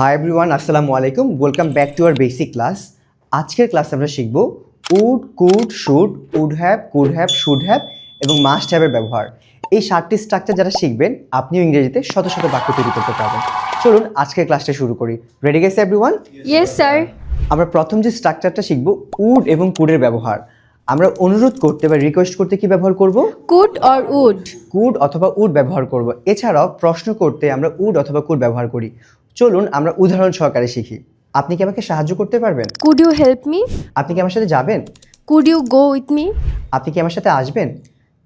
High everyone আসসালামু আলাইকুম welcome back to our basic class আজকের ক্লাসে আমরা শিখব would could should would have could have should have এবং মাস্ট হ্যাভের ব্যবহার। এই সাতটি স্ট্রাকচার যারা শিখবেন আপনিও ইংরেজিতে শত শত বাক্য তৈরি করতে পারবেন। চলুন আজকের ক্লাসটা শুরু করি। রেডি গেছে এভরিওয়ান Yes, sir. আমরা প্রথম যে স্ট্রাকচারটা শিখব উড এবং কুডের ব্যবহার। আমরা অনুরোধ করতে বা রিকোয়েস্ট করতে কি ব্যবহার করব? Could or would? কুড অথবা উড ব্যবহার করব। এছাড়াও প্রশ্ন করতে আমরা উড অথবা কুড ব্যবহার করি। চলুন আমরা উদাহরণ সহকারে শিখি। আপনি কি আমাকে সাহায্য করতে পারবেন? কুড ইউ হেল্প মি আপনি কি আমার সাথে যাবেন? Could you go with me আপনি কি আমার সাথে আসবেন?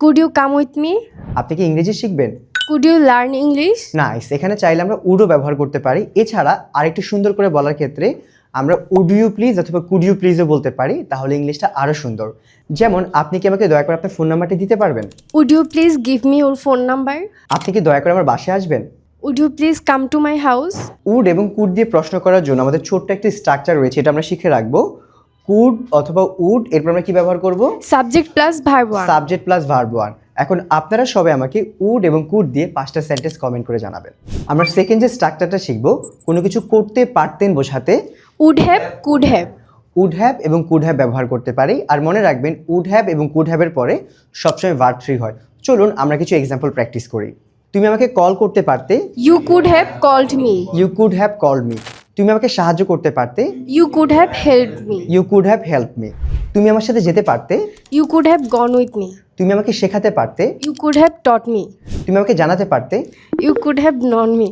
Could you come with me আপনি কি ইংরেজি শিখবেন? Could you learn English nice এখানে চাইলে আমরা উডও ব্যবহার করতে পারি। এছাড়া আরেকটু সুন্দর করে বলার ক্ষেত্রে আমরা উড ইউ প্লিজ অথবা কুড ইউ প্লিজও বলতে পারি তাহলে ইংলিশটা আরও সুন্দর। যেমন আপনি কি আমাকে দয়া করে আপনার ফোন নাম্বারটি দিতে পারবেন? Would you please give me your phone number আপনি কি দয়া করে আমার বাসায় আসবেন? Would you please come to my house would এবং কুড দিয়ে প্রশ্ন করার জন্য আমাদের ছোট্ট একটি স্ট্রাকচার রয়েছে এটা আমরা শিখে রাখব। কুড অথবা উড এরপর আমরা কি ব্যবহার করব? Subject plus verb one subject plus verb one এখন আপনারা সবাই আমাকে উড এবং কুড দিয়ে পাঁচটা সেন্টেন্স কমেন্ট করে জানাবেন। আমরা সেকেন্ড যে স্ট্রাকচারটা শিখব কোনো কিছু করতে পারতেন বোঝাতে would have could have would have এবং কুড হ্যাভ ব্যবহার করতে পারি। আর মনে রাখবেন উড হ্যাভ এবং কুড হ্যাভের পরে সবসময় ভার্ব থ্রি হয়। চলুন আমরা কিছু এক্সাম্পল প্র্যাকটিস করি। তুমি আমাকে কল করতে পারতে? You could have called me you could have call me তুমি আমাকে সাহায্য করতে পারতে? You could have help me you could have help me তুমি আমার সাথে যেতে পারতে? You could have gone with me তুমি আমাকে শেখাতে পারতে? You could have taught me তুমি আমাকে জানাতে পারতে? You could have known me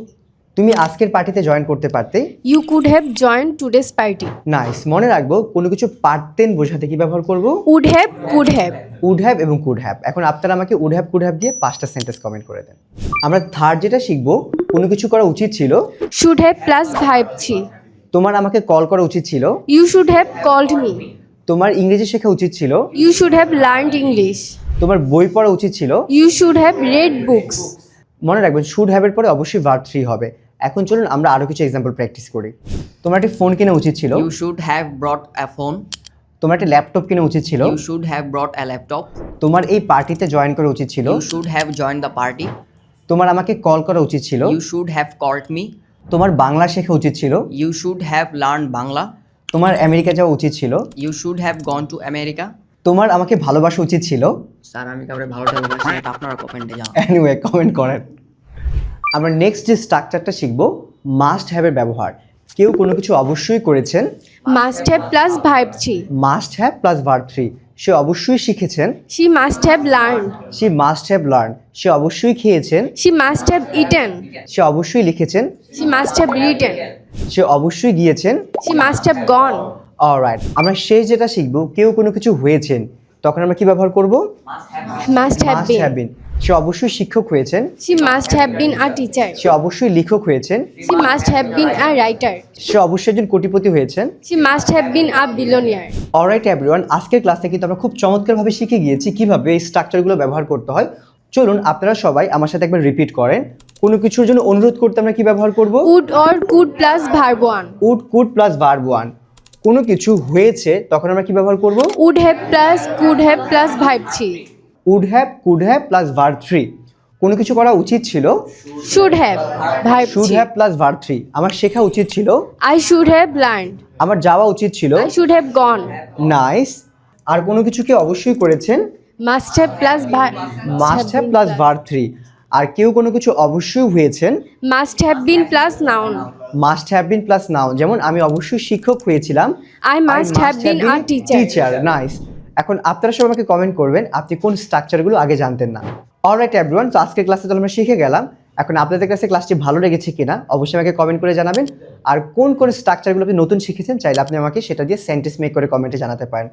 তুমি আজকের পার্টিতে জয়েন করতে পারতে? You could have joined today's party. Nice মনে রাখব কোনো কিছু পারতেন বোঝাতে কি ব্যবহার করব? Would have could have. Would have এবং কুড হ্যাভ এখন আপনারা আমাকে উড হ্যাভ কুড হ্যাভ দিয়ে পাঁচটা সেন্টেন্স কমেন্ট করে দেন। আমরা থার্ড যেটা শিখব কোনো কিছু করা উচিত ছিল? শুড হ্যাভ প্লাস ভাইবছি তোমার আমাকে কল করা উচিত ছিল? You should have called me তোমার ইংরেজি শেখা উচিত ছিল? You should have learned English তোমার বই পড়া উচিত ছিল? You should have read books মনে রাখবেন শুড হ্যাভের পরে অবশ্যই ভার্ব থ্রি হবে। এখন চলুন আমরা আরও কিছু एग्जांपल প্র্যাকটিস করি। তোমার একটা ফোন কিনা উচিত ছিল? You should have brought a phone তোমার একটা ল্যাপটপ কিনা উচিত ছিল? You should have brought a laptop তোমার এই পার্টিতে জয়েন করা উচিত ছিল? You should have join the party তোমার আমাকে কল করা উচিত ছিল। You should have called me তোমার বাংলা শেখা উচিত ছিল। You should have learn Bangla. তোমার আমেরিকা যাওয়া উচিত ছিল। You should have gone to America তোমার আমাকে ভালোবাসা উচিত ছিল। স্যার আমি কাউকে ভালো ঠাকুর বলছি এটা আপনারা কমেন্টে জানান এনিওয়ে কমেন্ট করেন। আমরা নেক্সট যে স্ট্রাকচারটা শিখব মাস্ট হ্যাভের ব্যবহার। কেউ কোনো কিছু অবশ্যই করেছেন। Must have plus verb three. Must have plus verb three সে অবশ্যই শিখেছেন। She must have learn she must have learn সে অবশ্যই খেয়েছেন। শি মাস্ট have ইটেন সে অবশ্যই লিখেছেন। She must have written. সে অবশ্যই গিয়েছেন। She must have gone. Alright আমরা শেষ যেটা শিখব কেউ কোনো কিছু হয়েছেন তখন আমরা কি ব্যবহার করব? মাস্ট হ্যাভ বিন সে অবশ্যই শিক্ষক হয়েছেন। She must have been a teacher. সে অবশ্যই লেখক হয়েছেন। She must have been a writer. সে অবশ্যই একজন কোটিপতি হয়েছেন। She must have been a billionaire. Alright everyone আজকের ক্লাসে কিন্তু আমরা খুব চমৎকারভাবে শিখে গিয়েছি কীভাবে এই স্ট্রাকচারগুলো ব্যবহার করতে হয়। চলুন আপনারা সবাই আমার সাথে একবার রিপিট করেন। কোনো কিছুর জন্য অনুরোধ করতে আমরা কি ব্যবহার করব? Would or could plus verb one. Would could plus verb one কোনো কিছু হয়েছে তখন আমরা কি ব্যবহার করব? Would have plus could have plus verb three would have could have plus verb three কোনো কিছু করা উচিত ছিল? Should have verb should. Have plus verb three আমার শেখা উচিত ছিল? I should have learned. আমার যাওয়া উচিত ছিল? I should have gone. Nice আর কোনো কিছুকে অবশ্যই করেছেন? Must have plus. Must have plus verb three আর কেউ কোনো কিছু অবশ্যই হয়েছেন? Must have been plus noun. Must have been plus noun যেমন আমি অবশ্যই শিক্ষক হয়েছিলাম। I must have been a teacher. Teacher nice এখন আপনারা সবাই আমাকে কমেন্ট করবেন আপনি কোন স্ট্রাকচারগুলো আগে জানতেন না। অলরাইট এভরিওয়ান তো আজকের ক্লাসে তো আমরা শিখে গেলাম। এখন আপনাদের কাছে ক্লাসটি ভালো লেগেছে কিনা অবশ্যই আমাকে কমেন্ট করে জানাবেন। আর কোন কোন স্ট্রাকচারগুলো আপনি নতুন শিখেছেন চাইলে আপনি আমাকে সেটা দিয়ে সেন্টেন্স মেক করে কমেন্টে জানাতে পারেন।